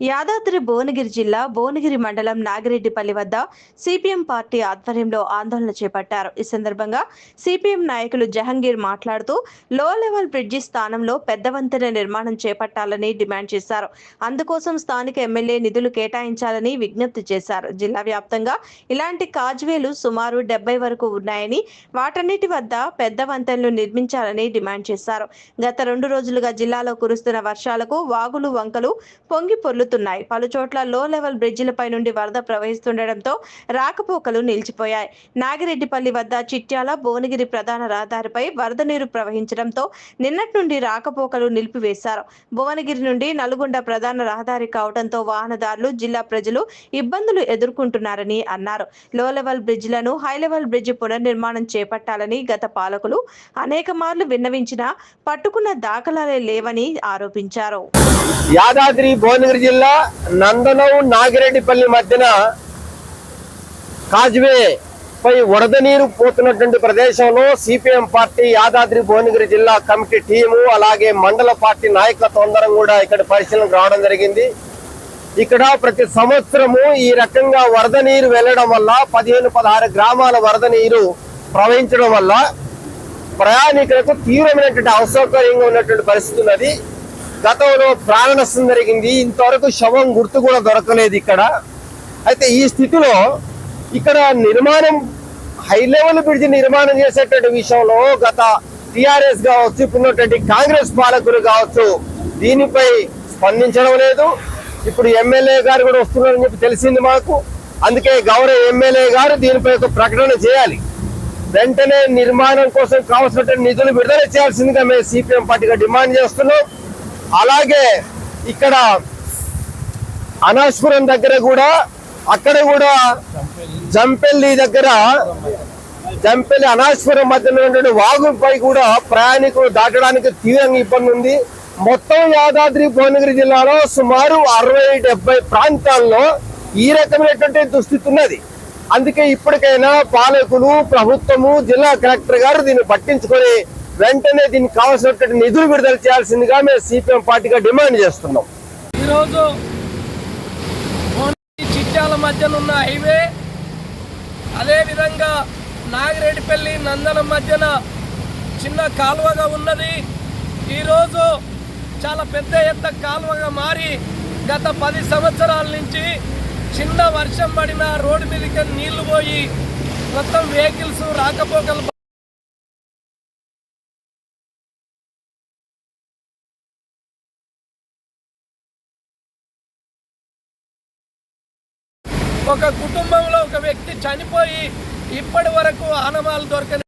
యాదాద్రి భువనగిరి జిల్లా భువనగిరి మండలం నాగిరెడ్డిపల్లి వద్ద సిపిఎం పార్టీ ఆధ్వర్యంలో ఆందోళన చేపట్టారు. ఈ సందర్భంగా సిపిఎం నాయకులు జహంగీర్ మాట్లాడుతూ లో లెవెల్ బ్రిడ్జి స్థానంలో పెద్ద వంతెన నిర్మాణం చేపట్టాలని డిమాండ్ చేశారు. అందుకోసం స్థానిక ఎమ్మెల్యే నిధులు కేటాయించాలని విజ్ఞప్తి చేశారు. జిల్లా వ్యాప్తంగా ఇలాంటి కాజ్వేలు సుమారు డెబ్బై వరకు ఉన్నాయని వాటన్నిటి వద్ద పెద్ద వంతెనలు నిర్మించాలని డిమాండ్ చేశారు. గత రెండు రోజులుగా జిల్లాలో కురుస్తున్న వర్షాలకు వాగులు వంకలు పొంగి పొర్లుతున్నాయి పలు చోట్ల లో లెవెల్ బ్రిడ్జిలపై నుండి వరద ప్రవహిస్తుండటంతో రాకపోకలు నిలిచిపోయాయి. నాగిరెడ్డిపల్లి వద్ద చిట్యాల భువనగిరి ప్రధాన రహదారిపై వరద నీరు ప్రవహించడంతో నిన్నటి నుండి రాకపోకలు నిలిపివేశారు. భువనగిరి నుండి నల్గొండ ప్రధాన రహదారి కావడంతో వాహనదారులు జిల్లా ప్రజలు ఇబ్బందులు ఎదుర్కొంటున్నారని అన్నారు. లో లెవెల్ బ్రిడ్జిలను హై లెవెల్ బ్రిడ్జి పునర్నిర్మాణం చేపట్టాలని గత పాలకులు అనేక మార్లు విన్నవించినా పట్టుకున్న దాఖలాలే లేవని ఆరోపించారు. యాదాద్రి భువనగిరి జిల్లా నందనం నాగిరెడ్డిపల్లి మధ్యన కాజ్వే పై వరద నీరు పోతున్నటువంటి ప్రదేశంలో సిపిఎం పార్టీ యాదాద్రి భువనగిరి జిల్లా కమిటీ టీము అలాగే మండల పార్టీ నాయకత్వం అందరం కూడా ఇక్కడ పరిశీలనకు రావడం జరిగింది. ఇక్కడ ప్రతి సంవత్సరము ఈ రకంగా వరద నీరు వెళ్ళడం వల్ల పదిహేను పదహారు గ్రామాల వరద నీరు ప్రవహించడం వల్ల ప్రయాణికులకు తీవ్రమైనటువంటి అసౌకర్యంగా ఉన్నటువంటి పరిస్థితి ఉన్నది గతంలో ప్రాణ నష్టం జరిగింది. ఇంతవరకు శవం గుర్తు కూడా దొరకలేదు ఇక్కడ. అయితే ఈ స్థితిలో ఇక్కడ నిర్మాణం హై లెవెల్ బ్రిడ్జ్ నిర్మాణం చేసేటువంటి విషయంలో గత టిఆర్ఎస్ కావచ్చు ఇప్పుడున్నటువంటి కాంగ్రెస్ పాలకులు కావచ్చు దీనిపై స్పందించడం లేదు. ఇప్పుడు ఎమ్మెల్యే గారు కూడా వస్తున్నారని చెప్పి తెలిసింది మాకు. అందుకే గౌరవ ఎమ్మెల్యే గారు దీనిపై ఒక ప్రకటన చేయాలి. వెంటనే నిర్మాణం కోసం కావాల్సినటువంటి నిధులు విడుదల చేయాల్సిందిగా మేము సిపిఎం పార్టీగా డిమాండ్ చేస్తున్నాం. అలాగే ఇక్కడ అనాశ్పురం దగ్గర కూడా అక్కడ కూడా జంపెల్లి దగ్గర జంపెల్లి అనాశ్వరం మధ్యలో ఉన్నటువంటి వాగుపై కూడా ప్రయాణికులు దాటడానికి తీవ్రంగా ఇబ్బంది ఉంది. మొత్తం యాదాద్రి భువనగిరి జిల్లాలో సుమారు అరవై డెబ్బై ప్రాంతాల్లో ఈ రకమైనటువంటి దుస్థితి ఉన్నది. అందుకే ఇప్పటికైనా పాలకులు ప్రభుత్వము జిల్లా కలెక్టర్ గారు దీన్ని పట్టించుకొని వెంటనే దీనికి కావాల్సినటువంటి నిధులు విడుదల చేయాల్సిందిగా మేము సిపిఎం పార్టీగా డిమాండ్ చేస్తున్నాం. ఈరోజు భువనగిరి చిట్యాల మధ్యన ఉన్న హైవే అదేవిధంగా నాగిరెడ్డిపల్లి నందన మధ్యన చిన్న కాలువగా ఉన్నది. ఈరోజు చాలా పెద్ద ఎత్త కాలువగా మారి గత పది సంవత్సరాల నుంచి చిన్న వర్షం పడిన రోడ్డు మీదకి నీళ్ళు పోయి మొత్తం వెహికల్స్ రాకపోకలు ఒక కుటుంబంలో ఒక వ్యక్తి చనిపోయి ఇప్పటి వరకు ఆనవాళ్ళు దొరకని